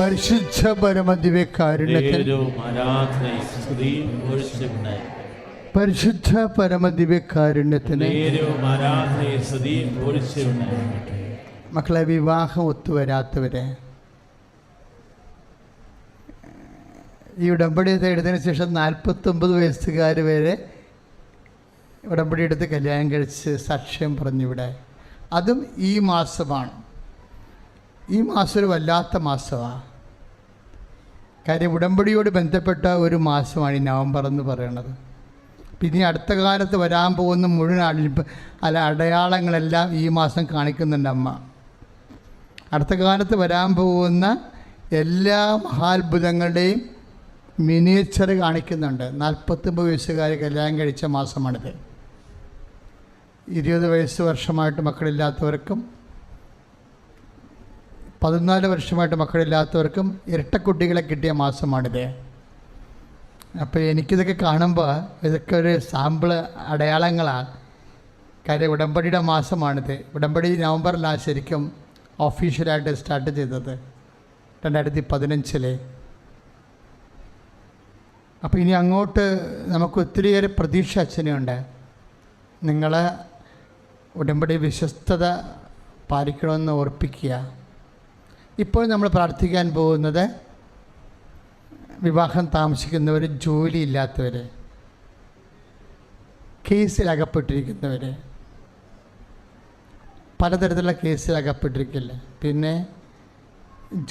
പരിശുദ്ധ പരമദിവ്യകാരുണ്യത്തിന് പരിശുദ്ധ പരമദിവ്യകാരുണ്യത്തിന് മക്കളെ വിവാഹം ഒത്തുവരാത്തവരെ ഈ ഉടമ്പടി തേടുന്നതിന് ശേഷം നാൽപ്പത്തൊമ്പത് വയസ്സുകാർ വരെ ഉടമ്പടി എടുത്ത് കല്യാണം കഴിച്ച് സാക്ഷ്യം പറഞ്ഞിവിടെ. അതും ഈ മാസമാണ്. ഈ മാസം ഒരു വല്ലാത്ത മാസമാണ് കാര്യം ഉടമ്പടിയോട് ബന്ധപ്പെട്ട ഒരു മാസമാണ് ഈ നവംബർ എന്ന് പറയുന്നത് പിന്നെ അടുത്ത കാലത്ത് വരാൻ പോകുന്ന മുഴുവൻ അല്ല അടയാളങ്ങളെല്ലാം ഈ മാസം കാണിക്കുന്നുണ്ട് അമ്മ. അടുത്ത കാലത്ത് വരാൻ പോകുന്ന എല്ലാ മഹാത്ഭുതങ്ങളുടെയും മിനിയേച്ചർ കാണിക്കുന്നുണ്ട്. നാൽപ്പത്തൊമ്പത് വയസ്സുകാർ കല്യാണം കഴിച്ച മാസമാണിത്. ഇരുപത് വയസ്സ് വർഷമായിട്ട് മക്കളില്ലാത്തവർക്കും പതിനാല് വർഷമായിട്ട് മക്കളില്ലാത്തവർക്കും ഇരട്ടക്കുട്ടികളെ കിട്ടിയ മാസമാണിത്. അപ്പോൾ എനിക്കിതൊക്കെ കാണുമ്പോൾ ഇതൊക്കെ ഒരു സാമ്പിൾ അടയാളങ്ങളാണ് കാര്യം ഉടമ്പടിയുടെ മാസമാണിത്. ഉടമ്പടി നവംബറിലാണ് ശരിക്കും ഒഫീഷ്യലായിട്ട് സ്റ്റാർട്ട് ചെയ്തത്. രണ്ടായിരത്തി പതിനഞ്ചിലെ അപ്പോൾ ഇനി അങ്ങോട്ട് നമുക്ക് ഒത്തിരിയേറെ പ്രതീക്ഷ അച്ഛനുണ്ട്. നിങ്ങൾ ഉടമ്പടി വിശ്വസ്തത പാലിക്കണമെന്ന് ഓർപ്പിക്കുക. ഇപ്പോൾ നമ്മൾ പ്രാർത്ഥിക്കാൻ പോകുന്നത് വിവാഹം താമസിക്കുന്നവർ ജോലിയില്ലാത്തവർ കേസിലകപ്പെട്ടിരിക്കുന്നവർ പലതരത്തിലുള്ള കേസിലകപ്പെട്ടിരിക്കില്ല? പിന്നെ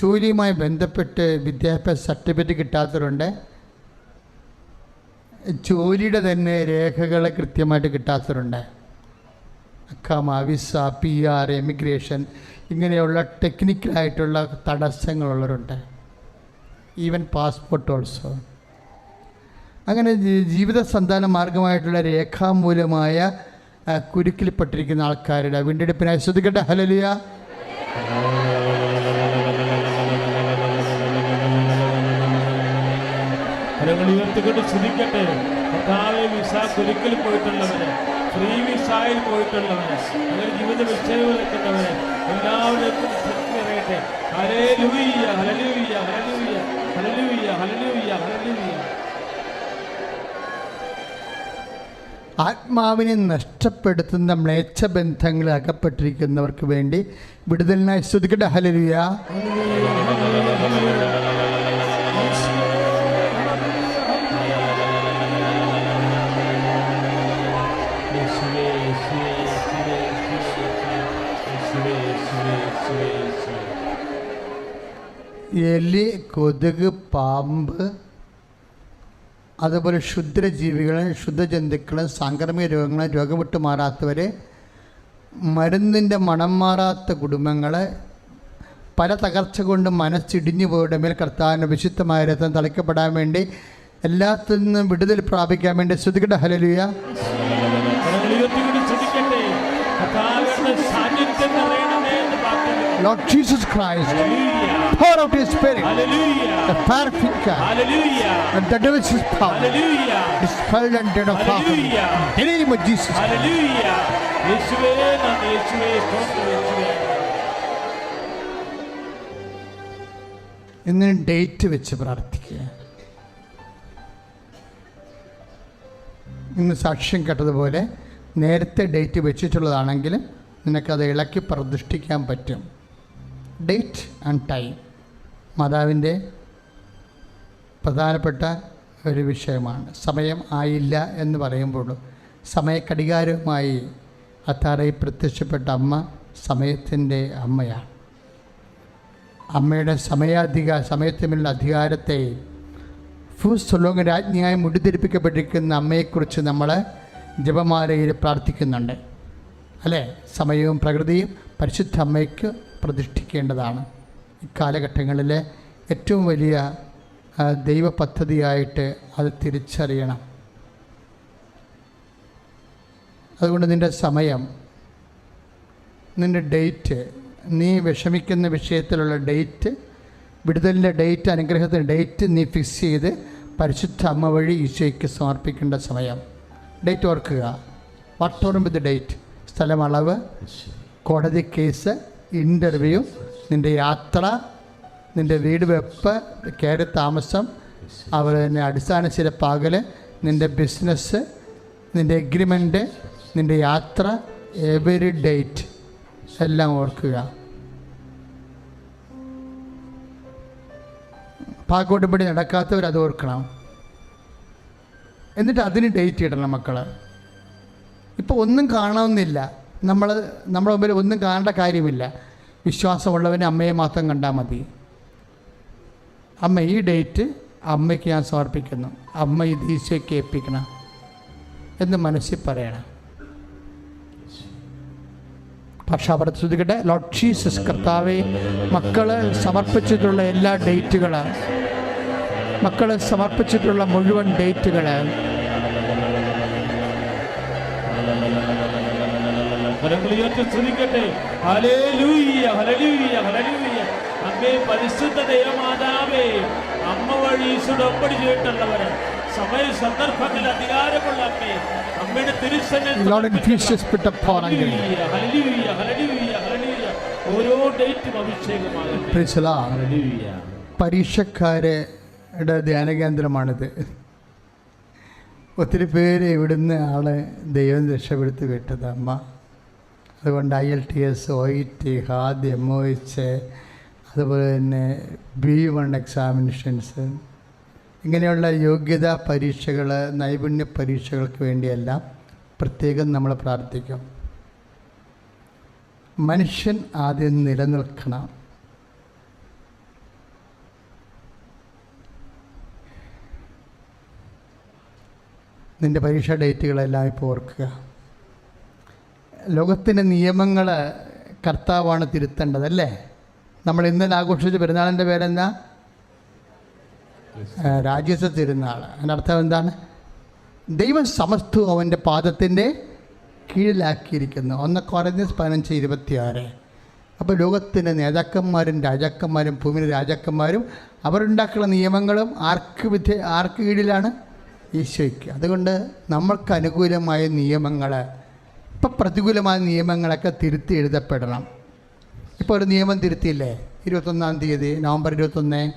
ജോലിയുമായി ബന്ധപ്പെട്ട് വിദ്യാഭ്യാസ സർട്ടിഫിക്കറ്റ് കിട്ടാത്തവരുണ്ട്. ജോലിയുടെ തന്നെ രേഖകൾ കൃത്യമായിട്ട് കിട്ടാത്തവരുണ്ട്. അക്കാമ വിസ പി ആർ എമിഗ്രേഷൻ ഇങ്ങനെയുള്ള ടെക്നിക്കലായിട്ടുള്ള തടസ്സങ്ങളുള്ളവരുണ്ട്. ഈവൻ പാസ്പോർട്ട് ഓൾസോ അങ്ങനെ ജീവിത സന്താന മാർഗമായിട്ടുള്ള രേഖാമൂലമായ കുരുക്കിൽപ്പെട്ടിരിക്കുന്ന ആൾക്കാരുടെ വീണ്ടെടുപ്പിനായി ശ്രദ്ധിക്കട്ടെ. ഹലലിയ ചിരിക്കട്ടെ കർത്താവെ വിസ കുരുക്കിൽ പോയിട്ടുള്ളവര് ഫ്രീ വിസായിൽ പോയിട്ടുള്ളവര് അങ്ങനെ ജീവിത വിഷയങ്ങൾ നിൽക്കുന്നവര് എല്ലാവരും അറിയട്ടെ hallelujah hallelujah hallelujah hallelujah hallelujah hallelujah ആത്മാവിനെ നഷ്ടപ്പെടുത്തുന്ന മ്ലേച്ഛബന്ധങ്ങളിൽ അകപ്പെട്ടിരിക്കുന്നവർക്ക് വേണ്ടി വിടുതലിനായി ശ്രദ്ധിക്കട്ടെ ഹലലിയ എലി കൊതുക് പാമ്പ് അതുപോലെ ക്ഷുദ്രജീവികളെ ക്ഷുദ്രജന്തുക്കളെ സാംക്രമിക രോഗങ്ങളെ രോഗം വിട്ടു മാറാത്തവരെ മരുന്നിന്റെ മണം മാറാത്ത കുടുംബങ്ങളെ പല തകർച്ച കൊണ്ട് മനസ്സിടിഞ്ഞു പോയുടെ മേൽ കർത്താവിന്റെ വിശുദ്ധമായ രഥം തളിക്കപ്പെടാൻ വേണ്ടി എല്ലാത്തിൽ നിന്നും വിടുതൽ പ്രാപിക്കാൻ വേണ്ടി ശ്രുതികട ഹലലിയ Lord Jesus Christ. കർത്താവിന്റെ സാന്നിധ്യം നിറയണമേ എന്ന് പ്രാർത്ഥിക്കുന്നു Lord Jesus Christ hallelujah pour out His spirit Hallelujah. the perfect God. Hallelujah. and the devil's power Hallelujah. is dispelled and dead of hallelujah in the name of Jesus Hallelujah. യേശുവേ നന്ദി യേശുവേ സ്തോത്രം യേശുവേ ഇന്ന് ഡേറ്റ് വെച്ച് പ്രാർത്ഥിക്കുക ഇന്ന് സാക്ഷ്യം കേട്ടതുപോലെ നേരത്തെ ഡേറ്റ് വെച്ചിട്ടുള്ളതാണെങ്കിലും നിനക്കത് ഇളക്കി പ്രതിഷ്ഠിക്കാൻ പറ്റും ഡേറ്റ് ആൻഡ് ടൈം മാതാവിന്റെ പ്രധാനപ്പെട്ട ഒരു വിഷയമാണ്. സമയം ആയില്ല എന്ന് പറയുമ്പോൾ സമയക്കടികാരവുമായി അത്താറയിൽ പ്രത്യക്ഷപ്പെട്ട അമ്മ സമയത്തിന്റെ അമ്മയാണ്. അമ്മയുടെ സമയാധിക സമയത്തിനുള്ള അധികാരത്തെ ഫൂസ്തൊലോങ് രാജ്ഞിയായി മുടിതിരിപ്പിക്കപ്പെട്ടിരിക്കുന്ന അമ്മയെക്കുറിച്ച് നമ്മൾ ജപമാലയിൽ പ്രാർത്ഥിക്കുന്നുണ്ട്. അല്ലേ? സമയവും പ്രകൃതിയും പരിശുദ്ധ അമ്മയ്ക്ക് പ്രതിഷ്ഠിക്കേണ്ടതാണ്. ഇക്കാലഘട്ടങ്ങളിലെ ഏറ്റവും വലിയ ദൈവ പദ്ധതിയായിട്ട് അത് തിരിച്ചറിയണം. അതുകൊണ്ട് നിന്റെ സമയം നിന്റെ ഡേറ്റ് നീ വിഷമിക്കുന്ന വിഷയത്തിലുള്ള ഡേറ്റ് വിടുതലിന്റെ ഡേറ്റ് അനുഗ്രഹത്തിന്റെ ഡേറ്റ് നീ ഫിക്സ് ചെയ്ത് പരിശുദ്ധ അമ്മ വഴി ഈശോയ്ക്ക് സമർപ്പിക്കേണ്ട സമയം. ഡേറ്റ് ഓർക്കുക. വാട്ട് ഓർ വിത്ത് ഡേറ്റ് സ്ഥലം അളവ് കോടതി കേസ് ഇന്റർവ്യൂ നിന്റെ യാത്ര നിന്റെ വീട് വെപ്പ് കയറി താമസം അവർ തന്നെ അടിസ്ഥാന ചിലപ്പാകൽ നിന്റെ ബിസിനസ് നിന്റെ എഗ്രിമെന്റ് നിന്റെ യാത്ര എവരി ഡേറ്റ് എല്ലാം ഓർക്കുക. പാക്കോട്ടുപടി നടക്കാത്തവർ അത് ഓർക്കണം. എന്നിട്ട് അതിന് ഡേറ്റ് ഇടണം മക്കൾ ഇപ്പോൾ ഒന്നും കാണണമെന്നില്ല നമ്മൾ നമ്മുടെ മുമ്പിൽ ഒന്നും കാണേണ്ട കാര്യമില്ല. വിശ്വാസമുള്ളവനെ അമ്മയെ മാത്രം കണ്ടാൽ മതി. അമ്മ ഈ ഡേറ്റ് അമ്മയ്ക്ക് ഞാൻ സമർപ്പിക്കുന്നു. അമ്മ ഈ ഈശോയ്ക്ക് ഏൽപ്പിക്കണം എന്ന് മനസ്സിൽ പറയണം. പക്ഷാപടത്ത് ശ്രദ്ധിക്കട്ടെ ലോഡ് ജീസസ് കർത്താവെ സമർപ്പിച്ചിട്ടുള്ള എല്ലാ ഡേറ്റുകൾ മക്കൾ സമർപ്പിച്ചിട്ടുള്ള മുഴുവൻ ഡേറ്റുകൾ കരങ്ങൾ ഉയർത്തി ഹലലൂയ്യ ഹലലൂയ്യ ഹല്ലേലൂയ അമ്മേ പരിശുദ്ധ ദൈവമാതാവേ അമ്മ വഴി സുടമ്പടി ചെയ്തിട്ടുള്ളവര് സമയ സന്ദർഭത്തിൽ അധികാരമുള്ള അമ്മേ അമ്മയുടെ ഹല്ലേലൂയ ഓരോ ഡേറ്റും. ഹല്ലേലൂയ പരീക്ഷക്കാരുടെ ധ്യാന കേന്ദ്രമാണിത്. ഒത്തിരി പേര് ഇവിടുന്ന് ആളെ ദൈവം രക്ഷപ്പെടുത്തി വിട്ടത് അമ്മ. അതുകൊണ്ട് I L T S O E T HAAD M O H അതുപോലെ തന്നെ ബി വൺ എക്സാമിനേഷൻസ് ഇങ്ങനെയുള്ള യോഗ്യതാ പരീക്ഷകൾ നൈപുണ്യ പരീക്ഷകൾക്ക് വേണ്ടിയെല്ലാം പ്രത്യേകം നമ്മൾ പ്രാർത്ഥിക്കും. മനുഷ്യൻ ആദ്യം നിലനിൽക്കണം. നിന്റെ പരീക്ഷാ ഡേറ്റുകളെല്ലാം ഇപ്പോൾ ഓർക്കുക. ലോകത്തിന്റെ നിയമങ്ങൾ കർത്താവാണ് തിരുത്തേണ്ടത് അല്ലേ നമ്മൾ ഇന്നലെ ആഘോഷിച്ച പെരുന്നാളിന്റെ പേരെന്താ? രാജ്യത്തെ തിരുനാൾ അതിന്റെ അർത്ഥം എന്താണ്? ദൈവം സമസ്തവും അവന്റെ പാദത്തിന്റെ കീഴിലാക്കിയിരിക്കുന്നു. ഒന്ന് കുറഞ്ഞ പതിനഞ്ച് ഇരുപത്തിയാറ്. അപ്പോൾ ലോകത്തിന്റെ നേതാക്കന്മാരും രാജാക്കന്മാരും ഭൂമിയിലെ രാജാക്കന്മാരും അവരുണ്ടാക്കുന്ന നിയമങ്ങളും ആർക്ക് വിധേ ആർക്ക് കീഴിലാണ്? ഈശോയ്ക്ക്. അതുകൊണ്ട് നമ്മൾക്ക് അനുകൂലമായ നിയമങ്ങൾ ഇപ്പം പ്രതികൂലമായ നിയമങ്ങളൊക്കെ തിരുത്തി എഴുതപ്പെടണം. ഇപ്പോൾ ഒരു നിയമം തിരുത്തിയില്ലേ? ഇരുപത്തൊന്നാം തീയതി നവംബർ ഇരുപത്തൊന്ന്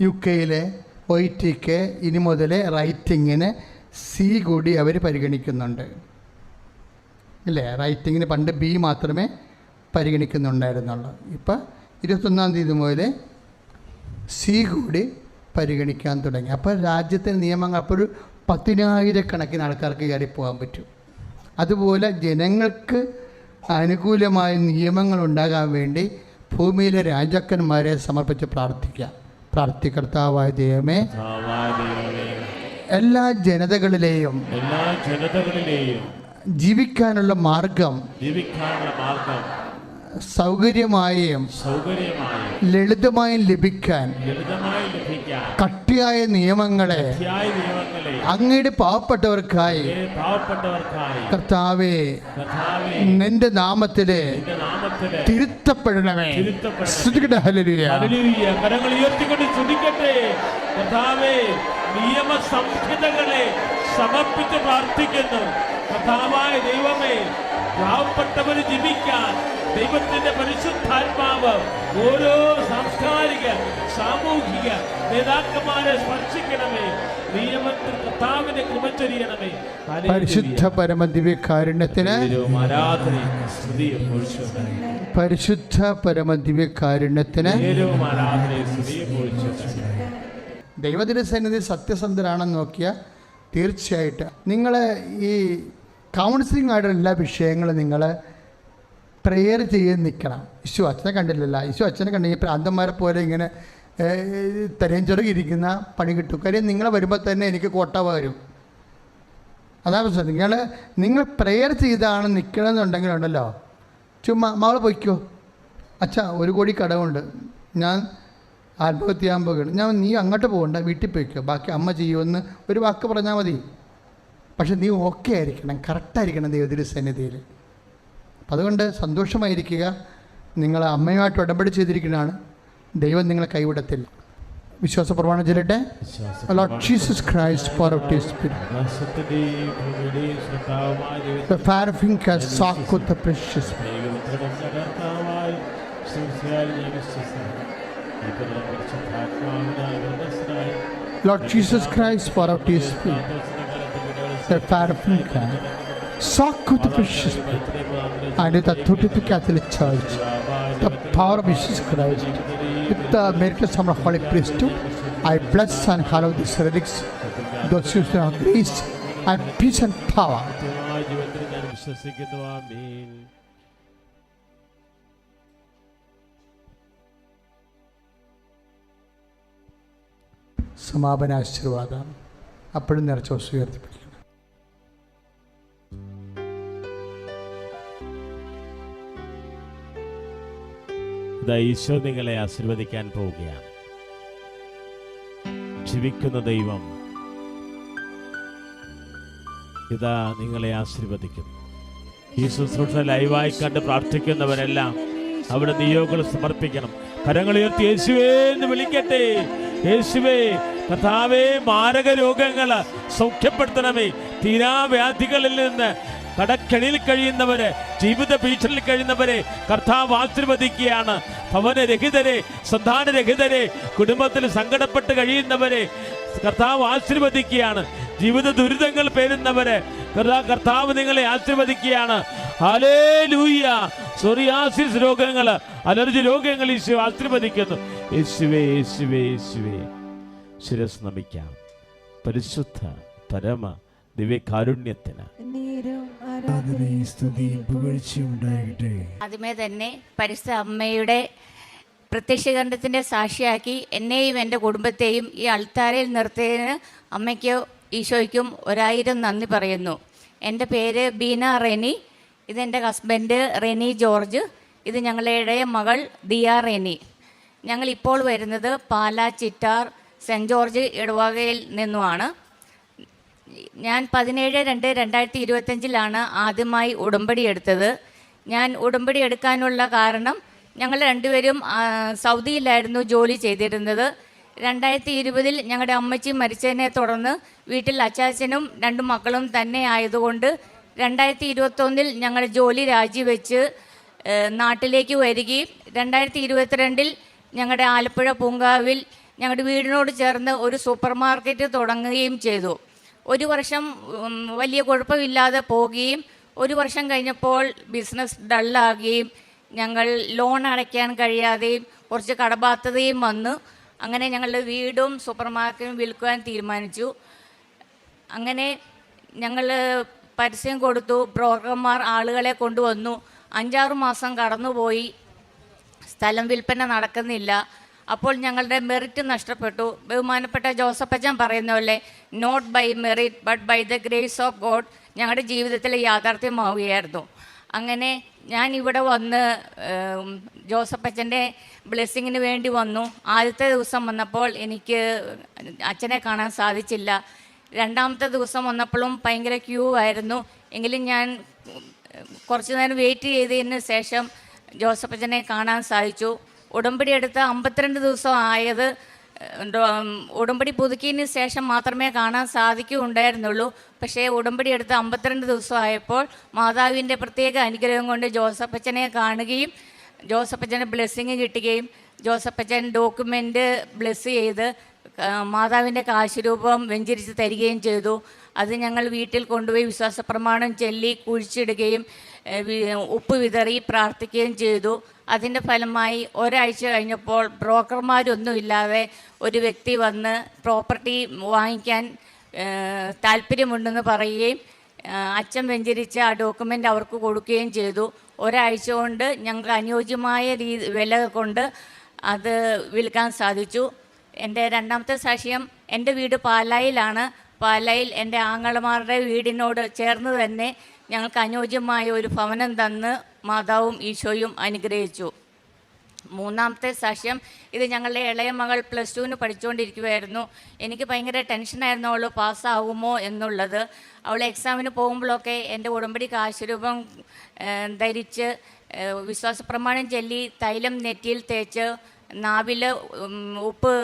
യു കെയിലെ ഒ ടിക്ക് ഇനി മുതൽ റൈറ്റിങ്ങിന് സി കൂടി അവർ പരിഗണിക്കുന്നുണ്ട്. ഇല്ലേ? റൈറ്റിങ്ങിന് പണ്ട് ബി മാത്രമേ പരിഗണിക്കുന്നുണ്ടായിരുന്നുള്ളൂ. ഇപ്പം ഇരുപത്തൊന്നാം തീയതി മുതൽ സി കൂടി പരിഗണിക്കാൻ തുടങ്ങി. അപ്പോൾ രാജ്യത്തെ നിയമങ്ങൾ അപ്പോൾ ഒരു പതിനായിരക്കണക്കിന് ആൾക്കാർക്ക് കയറി പോകാൻ പറ്റും. അതുപോലെ ജനങ്ങൾക്ക് അനുകൂലമായ നിയമങ്ങൾ ഉണ്ടാകാൻ വേണ്ടി ഭൂമിയിലെ രാജാക്കന്മാരെ സമർപ്പിച്ച് പ്രാർത്ഥിക്കാം പ്രാർത്ഥികർത്താവായ ദൈവമേ കർത്താവായ ദൈവമേ, എല്ലാ ജനതകളിലെയും എല്ലാ ജനതകളിലെയും ജീവിക്കാനുള്ള മാർഗം ജീവിക്കാനുള്ള മാർഗം സൗകര്യമായും ലളിതമായും ലഭിക്കാൻ കട്ടിയായ നിയമങ്ങളെ അങ്ങയുടെ പാവപ്പെട്ടവർക്കായി കർത്താവെ നിന്റെ നാമത്തിൽ തിരുത്തപ്പെടണമേ. ശ്രുതിക്കട്ടെ ഹല്ലേലൂയ ഹല്ലേലൂയ. കരങ്ങൾ ഉയർത്തിക്കൊണ്ട് സ്തുതിക്കട്ടെ കർത്താവേ നിയമ സംഹിതകളെ സമർപ്പിച്ച് പ്രാർത്ഥിക്കുന്നു കഥാവായ ദൈവമേ പാവപ്പെട്ടവര് ജീവിക്കാൻ ദൈവത്തിന്റെ പരിശുദ്ധാത്മാവ് ഓരോ സാംസ്കാരിക സാമൂഹിക നേതാക്കന്മാരെ സ്പർശിക്കണമേ. നിയമത്തിൽ കർത്താവിനെ കൃപച്ചൊരിയണമേ ഹല്ലേലൂയ. പരിശുദ്ധ പരമദിവ്യകാരുണ്യത്തിന് പരിശുദ്ധ പരമദിവ്യകാരുണ്യത്തിന് ദൈവത്തിന്റെ സന്നിധി സത്യസന്ധരാണെന്ന് നോക്കിയാൽ തീർച്ചയായിട്ടും നിങ്ങൾ ഈ കൗൺസിലിംഗ് ആയിട്ടുള്ള എല്ലാ വിഷയങ്ങളും നിങ്ങൾ പ്രെയർ ചെയ്ത് നിൽക്കണം ഇശു അച്ഛനെ കണ്ടില്ലല്ല. ഇശു അച്ഛനെ കണ്ടെങ്കിൽ പ്രാന്തന്മാരെ പോലെ ഇങ്ങനെ തെരയും ചെറുകിരിക്കുന്ന പണി കിട്ടും. കാര്യം നിങ്ങൾ വരുമ്പോൾ തന്നെ എനിക്ക് കോട്ട വരും. അതാണ് പ്രശ്നം. നിങ്ങൾ നിങ്ങൾ പ്രെയർ ചെയ്താണ് നിൽക്കണമെന്നുണ്ടെങ്കിലുണ്ടല്ലോ ചുമ്മാ മകൾ പൊയ്ക്കോ. അച്ഛാ ഒരു കോടി കടമുണ്ട് ഞാൻ ആത്മഹത്യ ചെയ്യാൻ ഞാൻ നീ അങ്ങോട്ട് പോകണ്ട വീട്ടിൽ പോയിക്കോ. ബാക്കി അമ്മ ചെയ്യുമെന്ന് ഒരു വാക്ക് പറഞ്ഞാൽ മതി. പക്ഷെ നീ ഓക്കെ ആയിരിക്കണം. കറക്റ്റായിരിക്കണം ദൈവത്തിന്റെ സന്നിധിയിൽ അപ്പം അതുകൊണ്ട് സന്തോഷമായിരിക്കുക. നിങ്ങൾ അമ്മയുമായിട്ട് ഉടമ്പടി ചെയ്തിരിക്കുന്നതാണ്. ദൈവം നിങ്ങളെ കൈവിടത്തില്ല വിശ്വാസ പ്രമാണം ചൊല്ലട്ടെ. Lord Jesus Christ pour out you spirit ഗർഭസ്ഥനായി Lord Jesus Christ, for our peace, the fire God, soak with the precious blood, and with the authority of the Catholic Church, the power of Jesus Christ, with the miracles of our holy priesthood, I bless and hallow these relics, those who have grace and peace and power. നിത്യമായ ജീവിതത്തിൽ ഞാൻ വിശ്വസിക്കുന്നു ആമീൻ സമാപന ആശീർവാദം അപ്പോഴും നിറച്ച വസ്തു ഈശോ നിങ്ങളെ ആശീർവദിക്കാൻ പോവുകയാണ്. ജീവിക്കുന്ന ദൈവം ഇതാ നിങ്ങളെ ആശീർവദിക്കുന്നു. ഈ ശുശ്രൂഷ ലൈവായി കണ്ട് പ്രാർത്ഥിക്കുന്നവരെല്ലാം അവിടെ നിയോഗങ്ങൾ സമർപ്പിക്കണം. കരങ്ങൾ ഉയർത്തി യേശുവേ എന്ന് വിളിക്കട്ടെ. യേശുവേ കഥാവേ മാരക രോഗങ്ങൾ സൗഖ്യപ്പെടുത്തണമേ. തീരാവ്യാധികളിൽ നിന്ന് കടക്കെണിയിൽ കഴിയുന്നവര് ജീവിത ഭീഷണിയിൽ കഴിയുന്നവരെ കർത്താവ് ആശീർവദിക്കുകയാണ്. ഭവനരഹിതരെ സന്താനരഹിതരെ കുടുംബത്തിൽ സങ്കടപ്പെട്ട് കഴിയുന്നവരെ കർത്താവ് ആശീർവദിക്കുകയാണ്. ജീവിത ദുരിതങ്ങൾ പേരുന്നവരെ കർത്താ- കർത്താവ് നിങ്ങളെ ആശീർവദിക്കുകയാണ്. സോറിയാസിസ് രോഗങ്ങൾ അലർജി രോഗങ്ങൾ യേശു ആശീർവദിക്കുന്നു. യേശുവേ യേശുവേ യേശുവേ. ശിരസ് നമിക്കാം. പരിശുദ്ധ പരമ ദിവ്യകാരുണ്യത്തിന് ആദ്യമേ തന്നെ പരിസ്ഥ അമ്മയുടെ പ്രത്യക്ഷീകരണത്തിന്റെ സാക്ഷിയാക്കി എന്നെയും എന്റെ കുടുംബത്തെയും ഈ അൾത്താരയിൽ നിർത്തിയതിന് അമ്മയ്ക്ക് ഈശോയ്ക്കും ഒരായിരം നന്ദി പറയുന്നു. എന്റെ പേര് ബീന റെനി ഇതെന്റെ ഹസ്ബൻഡ് റെനി ജോർജ് ഇത് ഞങ്ങളുടെ ഇടയ മകൾ ദിയ റെനി. ഞങ്ങൾ ഇപ്പോൾ വരുന്നത് പാലാ ചിറ്റാർ സെന്റ് ജോർജ് ഇടവകയിൽ നിന്നുമാണ്. ഞാൻ പതിനേഴ് രണ്ട് രണ്ടായിരത്തി ഇരുപത്തഞ്ചിലാണ് ആദ്യമായി ഉടമ്പടി എടുത്തത്. ഞാൻ ഉടമ്പടി എടുക്കാനുള്ള കാരണം ഞങ്ങൾ രണ്ടുപേരും സൗദിയിലായിരുന്നു ജോലി ചെയ്തിരുന്നത്. രണ്ടായിരത്തി ഇരുപതിൽ ഞങ്ങളുടെ അമ്മച്ചി മരിച്ചതിനെ തുടർന്ന് വീട്ടിൽ അച്ചാച്ചനും രണ്ട് മക്കളും തന്നെ ആയതുകൊണ്ട് രണ്ടായിരത്തി ഇരുപത്തൊന്നിൽ ഞങ്ങൾ ജോലി രാജിവെച്ച് നാട്ടിലേക്ക് വരികയും രണ്ടായിരത്തി ഇരുപത്തിരണ്ടിൽ ഞങ്ങളുടെ ആലപ്പുഴ പൂങ്കാവിൽ ഞങ്ങളുടെ വീടിനോട് ചേർന്ന് ഒരു സൂപ്പർ മാർക്കറ്റ് തുടങ്ങുകയും ചെയ്തു. ഒരു വർഷം വലിയ കുഴപ്പമില്ലാതെ പോവുകയും ഒരു വർഷം കഴിഞ്ഞപ്പോൾ ബിസിനസ് ഡള്ളാകുകയും ഞങ്ങൾ ലോൺ അടയ്ക്കാൻ കഴിയാതെയും കുറച്ച് കടബാധ്യതയും വന്നു. അങ്ങനെ ഞങ്ങളുടെ വീടും സൂപ്പർ മാർക്കറ്റും വിൽക്കുവാൻ തീരുമാനിച്ചു. അങ്ങനെ ഞങ്ങൾ പരസ്യം കൊടുത്തു. ബ്രോക്കർമാർ ആളുകളെ കൊണ്ടുവന്നു. അഞ്ചാറ് മാസം കടന്നുപോയി. സ്ഥലം വിൽപ്പന നടക്കുന്നില്ല. അപ്പോൾ ഞങ്ങളുടെ മെറിറ്റ് നഷ്ടപ്പെട്ടു. ബഹുമാനപ്പെട്ട ജോസഫ് അച്ചൻ പറയുന്ന പോലെ not by merit but by the grace of God ഞങ്ങളുടെ ജീവിതത്തിൽ യാഥാർത്ഥ്യമാവുകയായിരുന്നു. അങ്ങനെ ഞാൻ ഇവിടെ വന്ന് ജോസഫച്ചന്റെ ബ്ലെസ്സിങ്ങിന് വേണ്ടി വന്നു. ആദ്യത്തെ ദിവസം വന്നപ്പോൾ എനിക്ക് അച്ഛനെ കാണാൻ സാധിച്ചില്ല. രണ്ടാമത്തെ ദിവസം വന്നപ്പോഴും ഭയങ്കര ക്യൂ ആയിരുന്നു. എങ്കിലും ഞാൻ കുറച്ച് നേരം വെയിറ്റ് ചെയ്തതിന് ശേഷം ജോസഫ് അച്ചനെ കാണാൻ സാധിച്ചു. ഉടമ്പടി എടുത്ത് അമ്പത്തിരണ്ട് ദിവസം ആയത് ഉടമ്പടി പുതുക്കിയതിന് ശേഷം മാത്രമേ കാണാൻ സാധിക്കൂ ഉണ്ടായിരുന്നുള്ളൂ. പക്ഷേ ഉടമ്പടി എടുത്ത് അമ്പത്തിരണ്ട് ദിവസം ആയപ്പോൾ മാതാവിന്റെ പ്രത്യേക അനുഗ്രഹം കൊണ്ട് ജോസഫച്ചനെ കാണുകയും ജോസഫ് അച്ഛന്റെ ബ്ലെസ്സിങ് കിട്ടുകയും ജോസഫച്ചൻ ഡോക്യുമെന്റ് ബ്ലെസ് ചെയ്ത് മാതാവിന്റെ കാശുരൂപം വെഞ്ചരിച്ച് തരികയും ചെയ്തു. അത് ഞങ്ങൾ വീട്ടിൽ കൊണ്ടുപോയി വിശ്വാസ പ്രമാണം ചൊല്ലി കുഴിച്ചിടുകയും ഉപ്പ് വിതറി പ്രാർത്ഥിക്കുകയും ചെയ്തു. അതിന്റെ ഫലമായി ഒരാഴ്ച കഴിഞ്ഞപ്പോൾ ബ്രോക്കർമാരൊന്നുമില്ലാതെ ഒരു വ്യക്തി വന്ന് പ്രോപ്പർട്ടി വാങ്ങിക്കാൻ താല്പര്യമുണ്ടെന്ന് പറയുകയും അച്ഛൻ വെഞ്ചരിച്ച ആ ഡോക്യുമെന്റ് അവർക്ക് കൊടുക്കുകയും ചെയ്തു. ഒരാഴ്ച കൊണ്ട് ഞങ്ങൾക്ക് അനുയോജ്യമായ രീതി വില കൊണ്ട് അത് വിൽക്കാൻ സാധിച്ചു. എന്റെ രണ്ടാമത്തെ സാക്ഷ്യം എന്റെ വീട് പാലായിലാണ്. പാലായിൽ എന്റെ ആങ്ങളമാരുടെ വീടിനോട് ചേർന്ന് തന്നെ ഞങ്ങൾക്ക് അനുയോജ്യമായ ഒരു ഭവനം തന്ന് മാതാവും ഈശോയും അനുഗ്രഹിച്ചു. മൂന്നാമത്തെ സാക്ഷ്യം ഇത് ഞങ്ങളുടെ ഇളയ മകൾ പ്ലസ് ടുവിന് പഠിച്ചുകൊണ്ടിരിക്കുകയായിരുന്നു എനിക്ക് ഭയങ്കര ടെൻഷനായിരുന്നു അവൾ പാസ്സാകുമോ എന്നുള്ളത്. അവൾ എക്സാമിന് പോകുമ്പോഴൊക്കെ എന്റെ ഉടമ്പടി കാശുരൂപം ധരിച്ച് വിശ്വാസപ്രമാണം വിശ്വാസ പ്രമാണം ചൊല്ലി തൈലം നെറ്റിയിൽ തേച്ച് നാവിൽ ഉപ്പ്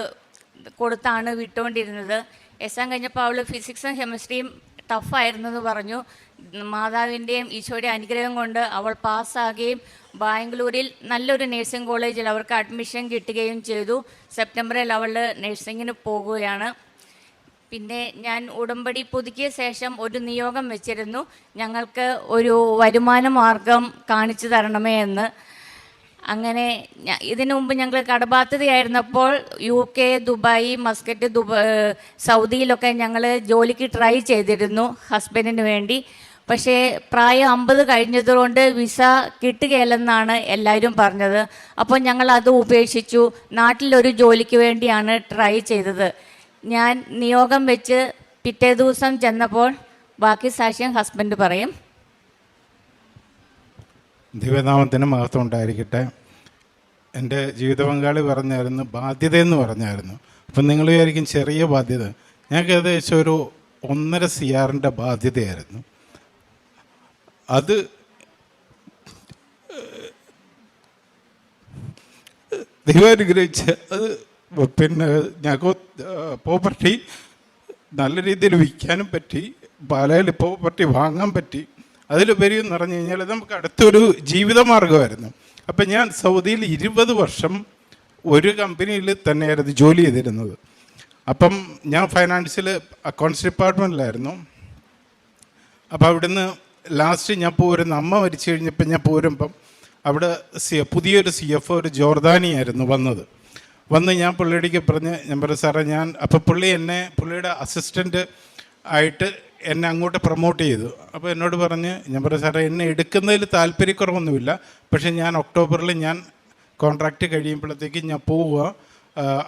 കൊടുത്താണ് വിട്ടുകൊണ്ടിരുന്നത്. എക്സാം കഴിഞ്ഞപ്പോൾ അവൾ ഫിസിക്സും കെമിസ്ട്രിയും ടഫായിരുന്നു എന്ന് പറഞ്ഞു. മാതാവിന്റെയും ഈശോയുടെ അനുഗ്രഹം കൊണ്ട് അവൾ പാസ്സാകുകയും ബാംഗ്ലൂരിൽ നല്ലൊരു നഴ്സിംഗ് കോളേജിൽ അവർക്ക് അഡ്മിഷൻ കിട്ടുകയും ചെയ്തു. സെപ്റ്റംബറിൽ അവൾ നഴ്സിങ്ങിന് പോകുകയാണ്. പിന്നെ ഞാൻ ഉടമ്പടി പുതുക്കിയ ശേഷം ഒരു നിയോഗം വെച്ചിരുന്നു. ഞങ്ങൾക്ക് ഒരു വരുമാന മാർഗം കാണിച്ചു തരണമേ എന്ന്. അങ്ങനെ ഇതിനു മുമ്പ് ഞങ്ങൾ കടബാധ്യതയായിരുന്നപ്പോൾ യു കെ ദുബായ് മസ്കറ്റ് ദുബ സൗദിയിലൊക്കെ ഞങ്ങൾ ജോലിക്ക് ട്രൈ ചെയ്തിരുന്നു ഹസ്ബൻഡിന് വേണ്ടി. പക്ഷേ പ്രായം അമ്പത് കഴിഞ്ഞതുകൊണ്ട് വിസ കിട്ടുകയില്ലെന്നാണ് എല്ലാവരും പറഞ്ഞത്. അപ്പോൾ ഞങ്ങൾ അത് ഉപേക്ഷിച്ചു. നാട്ടിലൊരു ജോലിക്ക് വേണ്ടിയാണ് ട്രൈ ചെയ്തത്. ഞാൻ നിയോഗം വെച്ച് പിറ്റേ ദിവസം ചെന്നപ്പോൾ ബാക്കി സാക്ഷ്യം ഹസ്ബൻഡ് പറയും. ദിവ്യനാമത്തിന് മഹത്വം ഉണ്ടായിരിക്കട്ടെ. എന്റെ ജീവിത പങ്കാളി പറഞ്ഞായിരുന്നു ബാധ്യത എന്ന് പറഞ്ഞായിരുന്നു. അപ്പം നിങ്ങൾ വിചാരിക്കും ചെറിയ ബാധ്യത. ഞങ്ങൾക്ക് ഏകദേശം ഒരു ഒന്നര സിയാറിന്റെ ബാധ്യതയായിരുന്നു. അത് ദൈവം അനുഗ്രഹിച്ച് അത് പിന്നെ ഞങ്ങൾക്ക് പ്രോപ്പർട്ടി നല്ല രീതിയിൽ വിൽക്കാനും പറ്റി പാലയിൽ പ്രോപ്പർട്ടി വാങ്ങാൻ പറ്റി. അതിലുപരി എന്ന് പറഞ്ഞു കഴിഞ്ഞാൽ നമുക്ക് അടുത്തൊരു ജീവിതമാർഗമായിരുന്നു അപ്പം ഞാൻ സൗദിയിൽ ഇരുപത് വർഷം ഒരു കമ്പനിയിൽ തന്നെയായിരുന്നു ജോലി ചെയ്തിരുന്നത്. അപ്പം ഞാൻ ഫൈനാൻസിൽ അക്കൗണ്ട്സ് ഡിപ്പാർട്ട്മെന്റിലായിരുന്നു അപ്പോൾ അവിടുന്ന് ലാസ്റ്റ് ഞാൻ പോരുന്ന അമ്മ മരിച്ചു കഴിഞ്ഞപ്പോൾ ഞാൻ പോരുമ്പം അവിടെ സി പുതിയൊരു സി എഫ് ഒരു ജോർദാനിയായിരുന്നു വന്നത്. വന്ന് ഞാൻ പുള്ളിയുടെ പറഞ്ഞ് ഞാൻ പറഞ്ഞു സാറേ ഞാൻ അപ്പോൾ പുള്ളി എന്നെ പുള്ളിയുടെ അസിസ്റ്റന്റ് ആയിട്ട് എന്നെ അങ്ങോട്ട് പ്രൊമോട്ട് ചെയ്തു. അപ്പോൾ എന്നോട് പറഞ്ഞ് ഞാൻ പറഞ്ഞു സാറേ എന്നെ എടുക്കുന്നതിൽ താല്പര്യക്കുറവൊന്നുമില്ല. പക്ഷേ ഞാൻ ഒക്ടോബറിൽ ഞാൻ കോൺട്രാക്റ്റ് കഴിയുമ്പോഴത്തേക്ക് ഞാൻ പോവുക.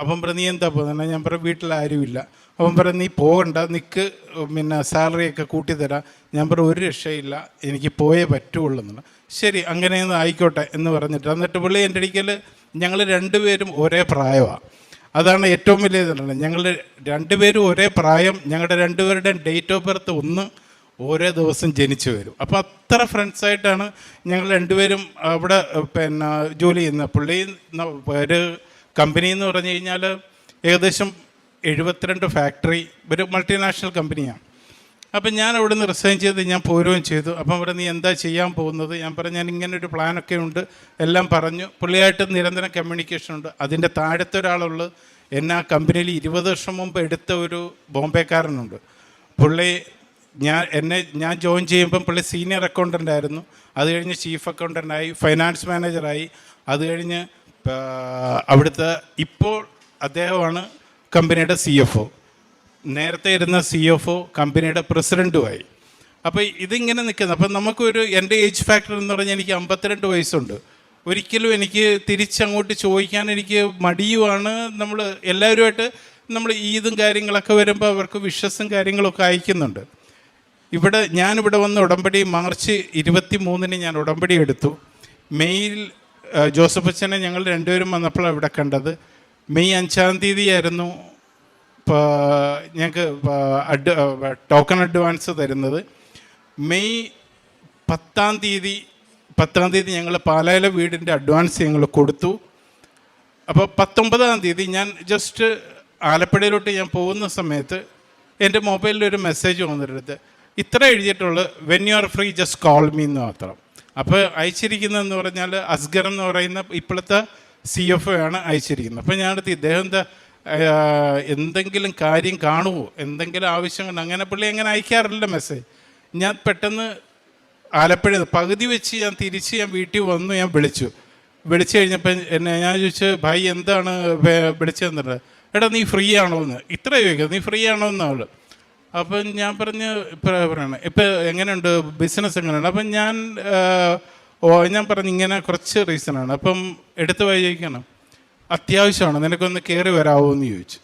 അപ്പം പറഞ്ഞു നീ എന്താ പോകുന്നത് ഞാൻ പറഞ്ഞു വീട്ടിൽ ആരുമില്ല. അവൻ പറഞ്ഞു നീ പോകണ്ട നിൽക്ക് പിന്നെ സാലറിയൊക്കെ കൂട്ടിത്തരാം ഞാൻ പറഞ്ഞു ഒരു രക്ഷയില്ല എനിക്ക് പോയേ പറ്റുള്ളൂ എന്നുള്ള ശരി അങ്ങനെയൊന്നും ആയിക്കോട്ടെ എന്ന് പറഞ്ഞിട്ട് എന്നിട്ട് പുള്ളി എന്റെ ഇടയ്ക്കൽ ഞങ്ങൾ രണ്ടുപേരും ഒരേ പ്രായമാണ് അതാണ് ഏറ്റവും വലിയ ഇതാണ് ഞങ്ങൾ രണ്ടുപേരും ഒരേ പ്രായം ഞങ്ങളുടെ രണ്ടുപേരുടെയും ഡേറ്റ് ഓഫ് ബർത്ത് ഒന്ന് ഓരോ ദിവസം ജനിച്ചു വരും. അപ്പോൾ അത്ര ഫ്രണ്ട്സായിട്ടാണ് ഞങ്ങൾ രണ്ടുപേരും അവിടെ പിന്നെ ജോലി ചെയ്യുന്നത്. പുള്ളി ഒരു കമ്പനി എന്ന് പറഞ്ഞു കഴിഞ്ഞാൽ ഏകദേശം എഴുപത്തിരണ്ട് ഫാക്ടറി ഒരു മൾട്ടിനാഷണൽ കമ്പനിയാണ് അപ്പം ഞാൻ അവിടെ നിന്ന് റിസൈൻ ചെയ്ത് ഞാൻ പോരുകയും ചെയ്തു. അപ്പം അവിടെ നീ എന്താ ചെയ്യാൻ പോകുന്നത്? ഞാൻ പറഞ്ഞു ഞാൻ ഇങ്ങനെ ഒരു പ്ലാനൊക്കെ ഉണ്ട്. എല്ലാം പറഞ്ഞു. പുള്ളിയായിട്ട് നിരന്തരം കമ്മ്യൂണിക്കേഷൻ ഉണ്ട്. അതിന്റെ താഴത്തെ ഒരാളുള്ളത് എന്നെ ആ കമ്പനിയിൽ ഇരുപത് വർഷം മുമ്പ് എടുത്ത ഒരു ബോംബെക്കാരനുണ്ട്. പുള്ളി ഞാൻ എന്നെ ഞാൻ ജോയിൻ ചെയ്യുമ്പം പുള്ളി സീനിയർ അക്കൗണ്ടന്റ് ആയിരുന്നു. അത് കഴിഞ്ഞ് ചീഫ് അക്കൗണ്ടന്റായി ഫൈനാൻസ് മാനേജറായി അത് കഴിഞ്ഞ് അവിടുത്തെ ഇപ്പോൾ അദ്ദേഹമാണ് കമ്പനിയുടെ സി എഫ് ഒ നേരത്തെ ഇരുന്ന സി എഫ് ഒ കമ്പനിയുടെ പ്രസിഡന്റുമായി അപ്പോൾ ഇതിങ്ങനെ നിൽക്കുന്നത് അപ്പം നമുക്കൊരു എന്റെ ഏജ് ഫാക്ടർ എന്ന് പറഞ്ഞാൽ എനിക്ക് അമ്പത്തിരണ്ട് വയസ്സുണ്ട്. ഒരിക്കലും എനിക്ക് തിരിച്ചങ്ങോട്ട് ചോദിക്കാൻ എനിക്ക് മടിയുമാണ് നമ്മൾ എല്ലാവരുമായിട്ട് നമ്മൾ ഈദും കാര്യങ്ങളൊക്കെ വരുമ്പോൾ അവർക്ക് വിശ്വസും കാര്യങ്ങളൊക്കെ അയക്കുന്നുണ്ട്. ഇവിടെ ഞാനിവിടെ വന്ന് ഉടമ്പടി മാർച്ച് ഇരുപത്തി മൂന്നിന് ഞാൻ ഉടമ്പടി എടുത്തു. മെയ്യിൽ ആ, ജോസഫ് അച്ഛനെ ഞങ്ങൾ രണ്ടുപേരും വന്നപ്പോൾ അവിടെ കണ്ടത്. മെയ് അഞ്ചാം തീയതി ആയിരുന്നു ഞങ്ങൾക്ക് അഡ് ടോക്കൺ അഡ്വാൻസ് തരുന്നത്. മെയ് പത്താം തീയതി പത്താം തീയതി ഞങ്ങൾ പാലായിലെ വീടിന്റെ അഡ്വാൻസ് ഞങ്ങൾ കൊടുത്തു. അപ്പോൾ പത്തൊമ്പതാം തീയതി ഞാൻ ജസ്റ്റ് ആലപ്പുഴയിലോട്ട് ഞാൻ പോകുന്ന സമയത്ത് എന്റെ മൊബൈലിൽ ഒരു മെസ്സേജ് വന്നിട്ടുണ്ട്. ഇത്ര എഴുതിയിട്ടുള്ളത് when you are free just call me എന്ന് മാത്രം. അപ്പോൾ അയച്ചിരിക്കുന്നതെന്ന് പറഞ്ഞാൽ അസ്ഗർ എന്ന് പറയുന്ന ഇപ്പോഴത്തെ സി എഫ് ആണ് അയച്ചിരിക്കുന്നത്. അപ്പോൾ ഞാനടുത്ത് ഇദ്ദേഹം എന്താ എന്തെങ്കിലും കാര്യം കാണുമോ എന്തെങ്കിലും ആവശ്യം അങ്ങനെ പുള്ളി അങ്ങനെ അയക്കാറില്ല മെസ്സേജ് ഞാൻ പെട്ടെന്ന് ആലപ്പുഴ പകുതി വെച്ച് ഞാൻ തിരിച്ച് ഞാൻ വീട്ടിൽ വന്നു ഞാൻ വിളിച്ചു. വിളിച്ചു കഴിഞ്ഞപ്പോൾ എന്നെ ഞാൻ ചോദിച്ചു ഭായി എന്താണ് വിളിച്ചതെന്നുള്ളത് എടാ നീ ഫ്രീ ആണോ എന്ന് ഇത്ര ചോദിക്കുന്നത് നീ ഫ്രീ ആണോ എന്നാണ് അപ്പം ഞാൻ പറഞ്ഞ് പറയണം. ഇപ്പം എങ്ങനെയുണ്ട്? ബിസിനസ് എങ്ങനെയുണ്ട്? അപ്പം ഞാൻ ഓ ഞാൻ പറഞ്ഞു ഇങ്ങനെ കുറച്ച് റീസണാണ് അപ്പം എടുത്ത് വായിക്കണം. അത്യാവശ്യമാണ്. നിനക്കൊന്ന് കയറി വരാമോ എന്ന് ചോദിച്ചു.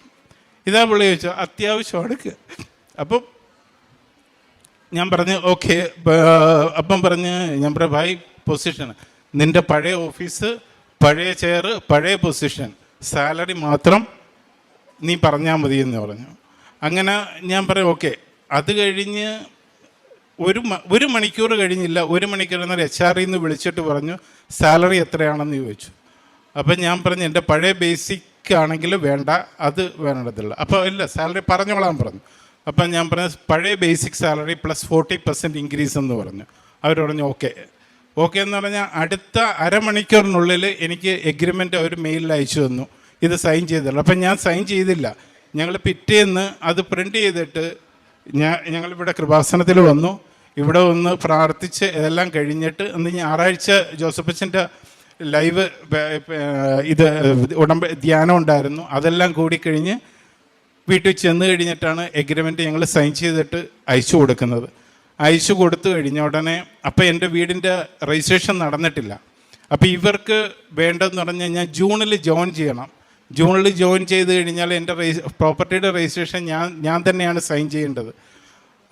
ഇതാ പുള്ളി ചോദിച്ചു അത്യാവശ്യമാണ്. കേ-" അപ്പം ഞാൻ പറഞ്ഞു ഓക്കെ. അപ്പം പറഞ്ഞ് ഞാൻ പറഞ്ഞു ഭായ് പൊസിഷൻ നിന്റെ പഴയ ഓഫീസ് പഴയ ചെയർ പഴയ പൊസിഷൻ സാലറി മാത്രം നീ പറഞ്ഞാൽ മതി എന്ന് പറഞ്ഞു. അങ്ങനെ ഞാൻ പറയും ഓക്കെ. അത് കഴിഞ്ഞ് ഒരു ഒരു മണിക്കൂർ കഴിഞ്ഞില്ല. ഒരു മണിക്കൂർ എന്നാൽ എച്ച് ആർ നിന്ന് വിളിച്ചിട്ട് പറഞ്ഞു സാലറി എത്രയാണെന്ന് ചോദിച്ചു. അപ്പം ഞാൻ പറഞ്ഞു എന്റെ പഴയ ബേസിക് ആണെങ്കിൽ വേണ്ട അത് വേണ്ടതില്ല അപ്പോൾ ഇല്ല സാലറി പറഞ്ഞോളാൻ പറഞ്ഞു. അപ്പം ഞാൻ പറഞ്ഞു പഴയ basic salary plus forty percent increase എന്ന് പറഞ്ഞു. അവർ പറഞ്ഞു ഓക്കെ. ഓക്കെ എന്ന് പറഞ്ഞാൽ അടുത്ത അരമണിക്കൂറിനുള്ളിൽ എനിക്ക് എഗ്രിമെന്റ് അവർ മെയിലിൽ അയച്ചു തന്നു. ഇത് സൈൻ ചെയ്തല്ലോ അപ്പം ഞാൻ സൈൻ ചെയ്തില്ല. ഞങ്ങൾ പിറ്റേന്ന് അത് പ്രിന്റ് ചെയ്തിട്ട് ഞാൻ ഞങ്ങളിവിടെ കൃപാസനത്തിൽ വന്നു. ഇവിടെ ഒന്ന് പ്രാർത്ഥിച്ച് ഇതെല്ലാം കഴിഞ്ഞിട്ട് അന്ന് ഞായറാഴ്ച ജോസഫച്ചന്റെ ലൈവ് ഇത് ഉടമ്പ ധ്യാനം ഉണ്ടായിരുന്നു. അതെല്ലാം കൂടി കഴിഞ്ഞ് വീട്ടിൽ ചെന്ന് കഴിഞ്ഞിട്ടാണ് എഗ്രിമെന്റ് ഞങ്ങൾ സൈൻ ചെയ്തിട്ട് അയച്ചു കൊടുക്കുന്നത്. അയച്ചു കൊടുത്തു കഴിഞ്ഞ ഉടനെ അപ്പോൾ എന്റെ വീടിന്റെ രജിസ്ട്രേഷൻ നടന്നിട്ടില്ല. അപ്പോൾ ഇവർക്ക് വേണ്ടതെന്ന് പറഞ്ഞു കഴിഞ്ഞാൽ ജൂണിൽ ജോയിൻ ചെയ്യണം. ജൂണിൽ ജോയിൻ ചെയ്ത് കഴിഞ്ഞാൽ എന്റെ രജി പ്രോപ്പർട്ടിയുടെ രജിസ്ട്രേഷൻ ഞാൻ ഞാൻ തന്നെയാണ് സൈൻ ചെയ്യേണ്ടത്.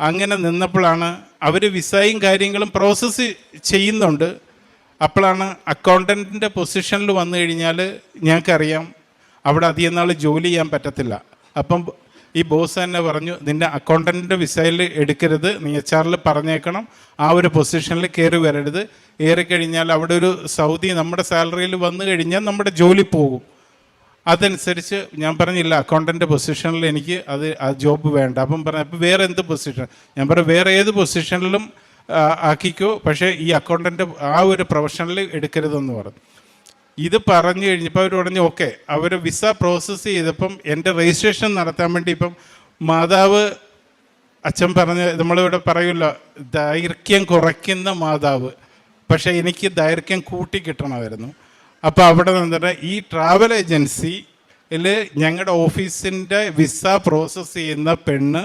അങ്ങനെ നിന്നപ്പോഴാണ് അവർ വിസയും കാര്യങ്ങളും പ്രോസസ്സ് ചെയ്യുന്നുണ്ട്. അപ്പോഴാണ് അക്കൗണ്ടന്റിന്റെ പൊസിഷനിൽ വന്നു കഴിഞ്ഞാൽ ഞങ്ങൾക്കറിയാം അവിടെ അധികം നാൾ ജോലി ചെയ്യാൻ പറ്റത്തില്ല. അപ്പം ഈ ബോസ് തന്നെ പറഞ്ഞു നിന്റെ അക്കൗണ്ടന്റിന്റെ വിസയിൽ എടുക്കരുത് നീ എച്ച് ആറിൽ പറഞ്ഞേക്കണം ആ ഒരു പൊസിഷനിൽ കയറി വരരുത്. കയറി കഴിഞ്ഞാൽ അവിടെ ഒരു സൗദി നമ്മുടെ സാലറിയിൽ വന്നു കഴിഞ്ഞാൽ നമ്മുടെ ജോലി പോകും. അതനുസരിച്ച് ഞാൻ പറഞ്ഞില്ല അക്കൗണ്ടന്റ് പൊസിഷനിൽ എനിക്ക് അത് ആ ജോബ് വേണ്ട. അപ്പം പറഞ്ഞു അപ്പോൾ വേറെ എന്ത് പൊസിഷൻ ഞാൻ പറഞ്ഞു വേറെ ഏത് പൊസിഷനിലും ആക്കിക്കോ. പക്ഷേ ഈ അക്കൗണ്ടന്റ് ആ ഒരു പ്രൊഫഷനിൽ എടുക്കരുതെന്ന് പറഞ്ഞു. ഇത് പറഞ്ഞു കഴിഞ്ഞപ്പോൾ അവർ പറഞ്ഞു ഓക്കെ. അവർ വിസ പ്രോസസ്സ് ചെയ്തപ്പം എന്റെ രജിസ്ട്രേഷൻ നടത്താൻ വേണ്ടി ഇപ്പം മാതാവ് അച്ഛൻ പറഞ്ഞ് നമ്മളിവിടെ പറയുമല്ലോ ദൈർഘ്യം കുറയ്ക്കുന്ന മാതാവ്. പക്ഷേ എനിക്ക് ദൈർഘ്യം കൂട്ടി കിട്ടണമായിരുന്നു അപ്പോൾ അവിടെ നിന്നിട്ട് ഈ ട്രാവൽ ഏജൻസിയിൽ ഞങ്ങളുടെ ഓഫീസിന്റെ വിസ പ്രോസസ്സ് ചെയ്യുന്ന പെണ്ണ്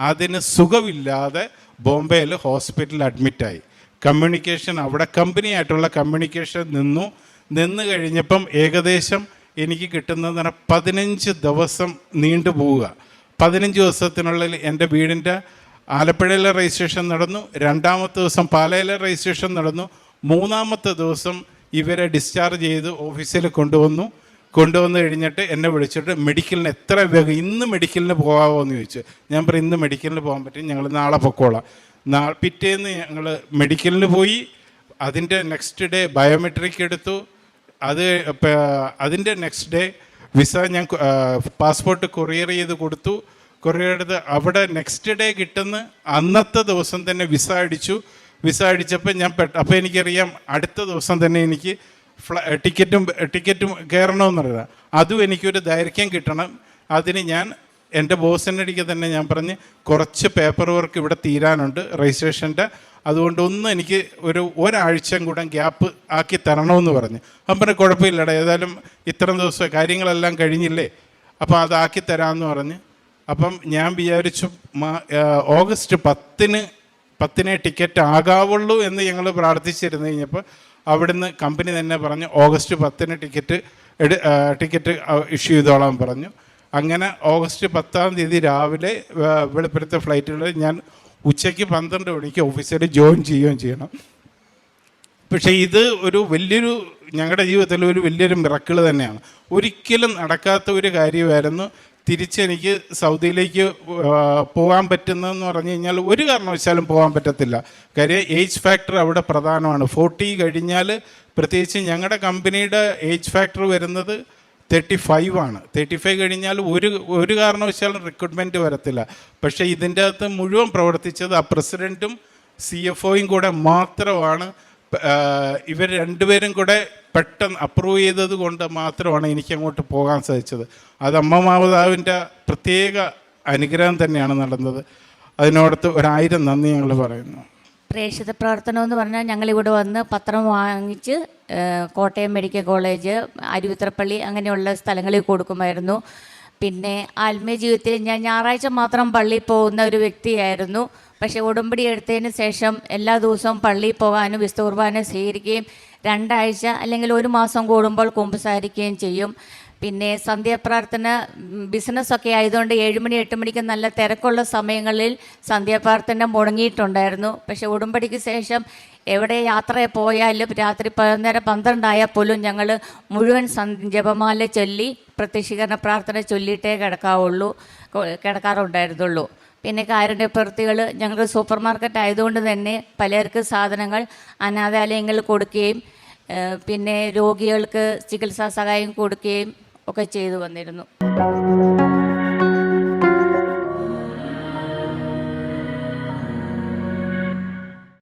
അതിന് സുഖമില്ലാതെ ബോംബെയിൽ ഹോസ്പിറ്റലിൽ അഡ്മിറ്റായി കമ്മ്യൂണിക്കേഷൻ അവിടെ കമ്പനിയായിട്ടുള്ള കമ്മ്യൂണിക്കേഷൻ നിന്നു. നിന്ന് കഴിഞ്ഞപ്പം ഏകദേശം എനിക്ക് കിട്ടുന്നത് പറഞ്ഞാൽ പതിനഞ്ച് ദിവസം നീണ്ടു പോവുക. പതിനഞ്ച് ദിവസത്തിനുള്ളിൽ എന്റെ വീടിന്റെ ആലപ്പുഴയിലെ രജിസ്ട്രേഷൻ നടന്നു. രണ്ടാമത്തെ ദിവസം പാലയിലെ രജിസ്ട്രേഷൻ നടന്നു. മൂന്നാമത്തെ ദിവസം ഇവരെ ഡിസ്ചാർജ് ചെയ്ത് ഓഫീസിൽ കൊണ്ടുവന്നു. കൊണ്ടുവന്ന് കഴിഞ്ഞിട്ട് എന്നെ വിളിച്ചിട്ട് മെഡിക്കലിന് എത്ര വേഗം ഇന്ന് മെഡിക്കലിന് പോകാമോ എന്ന് ചോദിച്ചു. ഞാൻ പറയും ഇന്ന് മെഡിക്കലിന് പോകാൻ പറ്റും ഞങ്ങൾ നാളെ പൊക്കോളാം. നാ പിറ്റേന്ന് ഞങ്ങൾ മെഡിക്കലിന് പോയി. അതിന്റെ നെക്സ്റ്റ് ഡേ ബയോമെട്രിക് എടുത്തു. അത് അതിന്റെ നെക്സ്റ്റ് ഡേ വിസ ഞാൻ പാസ്പോർട്ട് കൊറിയർ ചെയ്ത് കൊടുത്തു. കൊറിയർ എടുത്ത് അവിടെ നെക്സ്റ്റ് ഡേ കിട്ടുന്ന അന്നത്തെ ദിവസം തന്നെ വിസ അടിച്ചു. വിസ അടിച്ചപ്പോൾ ഞാൻ പെട്ട അപ്പോൾ എനിക്കറിയാം അടുത്ത ദിവസം തന്നെ എനിക്ക് ഫ്ല ടിക്കറ്റും ടിക്കറ്റും കയറണമെന്നുള്ളത് അതും എനിക്കൊരു ദൈർഘ്യം കിട്ടണം. അതിന് ഞാൻ എന്റെ ബോസിന്റെ അടിക്ക് തന്നെ ഞാൻ പറഞ്ഞ് കുറച്ച് പേപ്പർ വർക്ക് ഇവിടെ തീരാനുണ്ട് രജിസ്ട്രേഷന്റെ അതുകൊണ്ട് ഒന്ന് എനിക്ക് ഒരു ഒരാഴ്ചയും കൂടെ ഗ്യാപ്പ് ആക്കി തരണമെന്ന് പറഞ്ഞു. അപ്പം പറഞ്ഞു കുഴപ്പമില്ലടാ ഏതായാലും ഇത്രയും ദിവസം കാര്യങ്ങളെല്ലാം കഴിഞ്ഞില്ലേ? അപ്പോൾ അതാക്കി തരാമെന്ന് പറഞ്ഞ്. അപ്പം ഞാൻ വിചാരിച്ചു ഓഗസ്റ്റ് പത്തിന് പത്തിനെ ടിക്കറ്റ് ആകാവുള്ളൂ എന്ന് ഞങ്ങൾ പ്രാർത്ഥിച്ചിരുന്നു കഴിഞ്ഞപ്പോൾ അവിടുന്ന് കമ്പനി തന്നെ പറഞ്ഞു ഓഗസ്റ്റ് പത്തിന് ടിക്കറ്റ് എടു ടിക്കറ്റ് ഇഷ്യൂ ചെയ്തോളാൻ പറഞ്ഞു. അങ്ങനെ ഓഗസ്റ്റ് പത്താം തീയതി രാവിലെ വെളുപ്പിലത്തെ ഫ്ലൈറ്റിൽ ഞാൻ ഉച്ചയ്ക്ക് പന്ത്രണ്ട് മണിക്ക് ഓഫീസിൽ ജോയിൻ ചെയ്യുകയും ചെയ്യണം. പക്ഷേ ഇത് ഒരു വലിയൊരു ഞങ്ങളുടെ ജീവിതത്തിൽ ഒരു വലിയൊരു മിറക്കിൾ തന്നെയാണ്. ഒരിക്കലും നടക്കാത്ത ഒരു കാര്യമായിരുന്നു തിരിച്ചെനിക്ക് സൗദിയിലേക്ക് പോകാൻ പറ്റുന്നതെന്ന് പറഞ്ഞു കഴിഞ്ഞാൽ ഒരു കാരണവശാലും പോകാൻ പറ്റത്തില്ല. കാര്യം ഏജ് ഫാക്ടർ അവിടെ പ്രധാനമാണ്. ഫോർട്ടി കഴിഞ്ഞാൽ പ്രത്യേകിച്ച് ഞങ്ങളുടെ കമ്പനിയുടെ ഏജ് ഫാക്ടർ വരുന്നത് തേർട്ടി ഫൈവ് ആണ്. തേർട്ടി ഫൈവ് കഴിഞ്ഞാൽ ഒരു ഒരു കാരണവശാലും റിക്രൂട്ട്മെന്റ് വരത്തില്ല. പക്ഷേ ഇതിന്റെ അകത്ത് മുഴുവൻ പ്രവർത്തിച്ചത് ആ പ്രസിഡന്റും സി എഫ് ഒയും കൂടെ മാത്രമാണ്. ഇവർ രണ്ടുപേരും കൂടെ പെട്ടെന്ന് അപ്രൂവ് ചെയ്തത് കൊണ്ട് മാത്രമാണ് എനിക്ക് അങ്ങോട്ട് പോകാൻ സാധിച്ചത്. അത് അമ്മ മാതാവിന്റെ പ്രത്യേക അനുഗ്രഹം തന്നെയാണ് നടന്നത്. അതിനോടത്ത് ഒരായിരം നന്ദി ഞങ്ങൾ പറയുന്നു. പ്രേക്ഷിത പ്രവർത്തനം എന്ന് പറഞ്ഞാൽ ഞങ്ങൾ ഇവിടെ വന്ന് പത്രം വാങ്ങിച്ച് കോട്ടയം മെഡിക്കൽ കോളേജ് അരുവിത്രപ്പള്ളി അങ്ങനെയുള്ള സ്ഥലങ്ങളിൽ കൊടുക്കുമായിരുന്നു. പിന്നെ ആത്മീയ ജീവിതത്തിൽ ഞാൻ ഞായറാഴ്ച മാത്രം പള്ളിയിൽ പോകുന്ന ഒരു വ്യക്തിയായിരുന്നു. പക്ഷേ ഉടമ്പടി എടുത്തതിന് ശേഷം എല്ലാ ദിവസവും പള്ളിയിൽ പോകാനും വിസ്തു കുർബാന സ്വീകരിക്കുകയും രണ്ടാഴ്ച അല്ലെങ്കിൽ ഒരു മാസം കൂടുമ്പോൾ കുമ്പസാരിക്കുകയും ചെയ്യും. പിന്നെ സന്ധ്യാപ്രാർത്ഥന ബിസിനസ്സൊക്കെ ആയതുകൊണ്ട് ഏഴുമണി എട്ട് മണിക്ക് നല്ല തിരക്കുള്ള സമയങ്ങളിൽ സന്ധ്യാപ്രാർത്ഥന മുടങ്ങിയിട്ടുണ്ടായിരുന്നു. പക്ഷേ ഉടമ്പടിക്ക് ശേഷം എവിടെ യാത്ര പോയാലും രാത്രി പതിനൊന്നര പന്ത്രണ്ടായാൽ പോലും ഞങ്ങൾ മുഴുവൻ ജപമാല ചൊല്ലി പ്രത്യക്ഷീകരണ പ്രാർത്ഥന ചൊല്ലിയിട്ടേ കിടക്കാവുള്ളൂ കിടക്കാറുണ്ടായിരുന്നുള്ളൂ. പിന്നെ കാരുണ്യ പ്രവൃത്തികൾ ഞങ്ങൾ സൂപ്പർ മാർക്കറ്റ് ആയതുകൊണ്ട് തന്നെ പലർക്ക് സാധനങ്ങൾ അനാഥാലയങ്ങളിൽ കൊടുക്കുകയും പിന്നെ രോഗികൾക്ക് ചികിത്സാ സഹായം കൊടുക്കുകയും ഒക്കെ ചെയ്തു വന്നിരുന്നു.